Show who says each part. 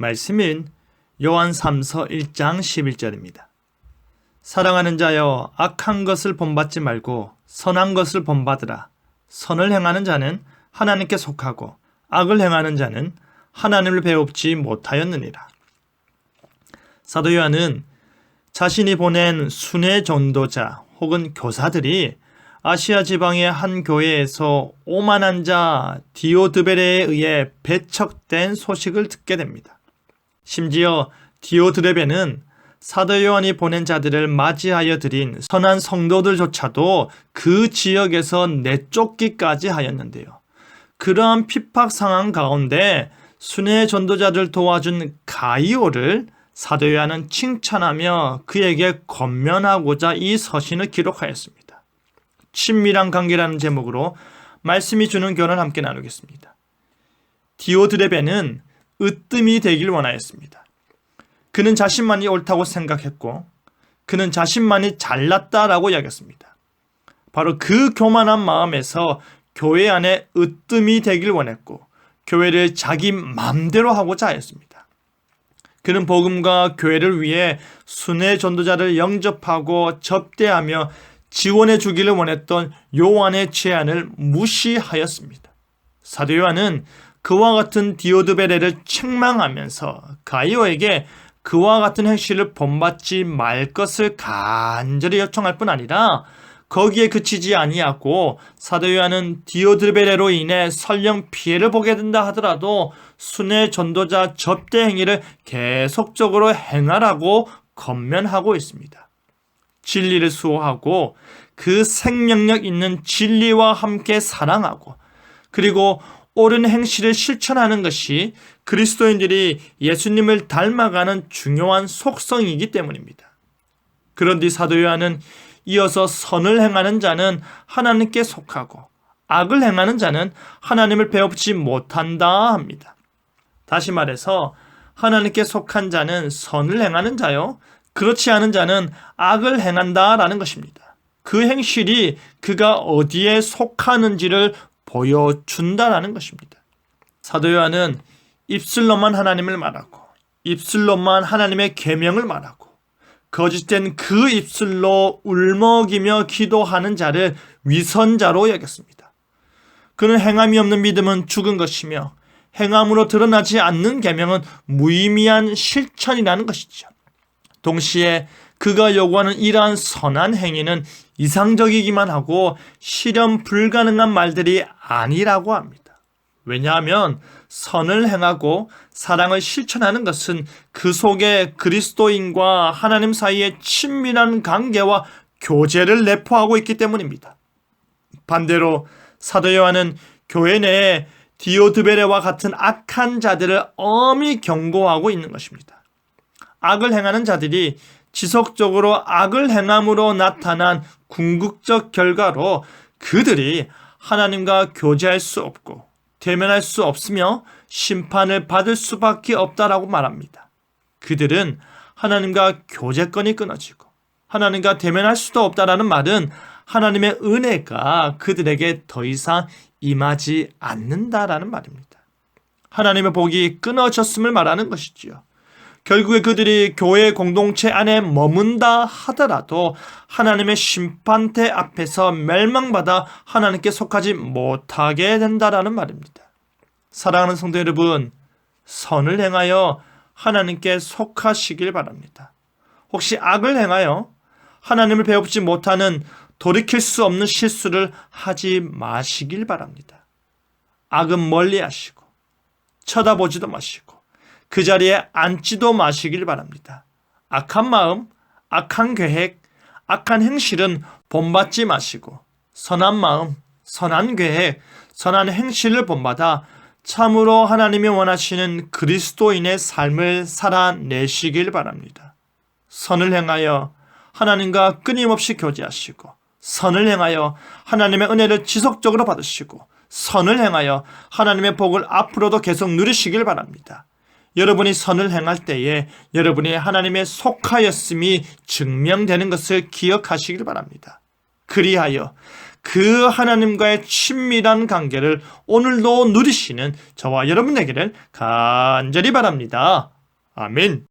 Speaker 1: 말씀인 요한 3서 1장 11절입니다. 사랑하는 자여 악한 것을 본받지 말고 선한 것을 본받으라. 선을 행하는 자는 하나님께 속하고 악을 행하는 자는 하나님을 배웁지 못하였느니라. 사도 요한은 자신이 보낸 순회 전도자 혹은 교사들이 아시아 지방의 한 교회에서 오만한 자 디오드베레에 의해 배척된 소식을 듣게 됩니다. 심지어 디오드레베는 사도 요한이 보낸 자들을 맞이하여 드린 선한 성도들조차도 그 지역에서 내쫓기까지 하였는데요. 그러한 핍박 상황 가운데 순회 전도자들 도와준 가이오를 사도 요한은 칭찬하며 그에게 권면하고자 이 서신을 기록하였습니다. 친밀한 관계라는 제목으로 말씀이 주는 교훈을 함께 나누겠습니다. 디오드레베는 으뜸이 되길 원하였습니다. 그는 자신만이 옳다고 생각했고 그는 자신만이 잘났다라고 여겼습니다. 바로 그 교만한 마음에서 교회 안에 으뜸이 되길 원했고 교회를 자기 마음대로 하고자 하였습니다. 그는 복음과 교회를 위해 순회 전도자를 영접하고 접대하며 지원해 주기를 원했던 요한의 제안을 무시하였습니다. 사도 요한은 그와 같은 디오드베레를 책망하면서 가이오에게 그와 같은 행실을 본받지 말 것을 간절히 요청할 뿐 아니라 거기에 그치지 아니하고 사도 요한은 디오드베레로 인해 설령 피해를 보게 된다 하더라도 순회 전도자 접대 행위를 계속적으로 행하라고 건면하고 있습니다. 진리를 수호하고 그 생명력 있는 진리와 함께 사랑하고 그리고 옳은 행실을 실천하는 것이 그리스도인들이 예수님을 닮아가는 중요한 속성이기 때문입니다. 그런 뒤 사도 요한은 이어서 선을 행하는 자는 하나님께 속하고 악을 행하는 자는 하나님을 배웁지 못한다 합니다. 다시 말해서 하나님께 속한 자는 선을 행하는 자요. 그렇지 않은 자는 악을 행한다라는 것입니다. 그 행실이 그가 어디에 속하는지를 보여준다라는 것입니다. 사도 요한은 입술로만 하나님을 말하고 입술로만 하나님의 계명을 말하고 거짓된 그 입술로 울먹이며 기도하는 자를 위선자로 여겼습니다. 그는 행함이 없는 믿음은 죽은 것이며 행함으로 드러나지 않는 계명은 무의미한 실천이라는 것이죠. 동시에 그가 요구하는 이러한 선한 행위는 이상적이기만 하고 실현 불가능한 말들이 아니라고 합니다. 왜냐하면 선을 행하고 사랑을 실천하는 것은 그 속에 그리스도인과 하나님 사이의 친밀한 관계와 교제를 내포하고 있기 때문입니다. 반대로 사도 요한은 교회 내에 디오드베레와 같은 악한 자들을 엄히 경고하고 있는 것입니다. 악을 행하는 자들이 지속적으로 악을 행함으로 나타난 궁극적 결과로 그들이 하나님과 교제할 수 없고 대면할 수 없으며 심판을 받을 수밖에 없다라고 말합니다. 그들은 하나님과 교제권이 끊어지고 하나님과 대면할 수도 없다라는 말은 하나님의 은혜가 그들에게 더 이상 임하지 않는다라는 말입니다. 하나님의 복이 끊어졌음을 말하는 것이지요. 결국에 그들이 교회 공동체 안에 머문다 하더라도 하나님의 심판대 앞에서 멸망받아 하나님께 속하지 못하게 된다라는 말입니다. 사랑하는 성도 여러분, 선을 행하여 하나님께 속하시길 바랍니다. 혹시 악을 행하여 하나님을 배우지 못하는 돌이킬 수 없는 실수를 하지 마시길 바랍니다. 악은 멀리 하시고 쳐다보지도 마시고 그 자리에 앉지도 마시길 바랍니다. 악한 마음, 악한 계획, 악한 행실은 본받지 마시고 선한 마음, 선한 계획, 선한 행실을 본받아 참으로 하나님이 원하시는 그리스도인의 삶을 살아내시길 바랍니다. 선을 행하여 하나님과 끊임없이 교제하시고 선을 행하여 하나님의 은혜를 지속적으로 받으시고 선을 행하여 하나님의 복을 앞으로도 계속 누리시길 바랍니다. 여러분이 선을 행할 때에 여러분이 하나님의 속하였음이 증명되는 것을 기억하시길 바랍니다. 그리하여 그 하나님과의 친밀한 관계를 오늘도 누리시는 저와 여러분에게를 간절히 바랍니다. 아멘.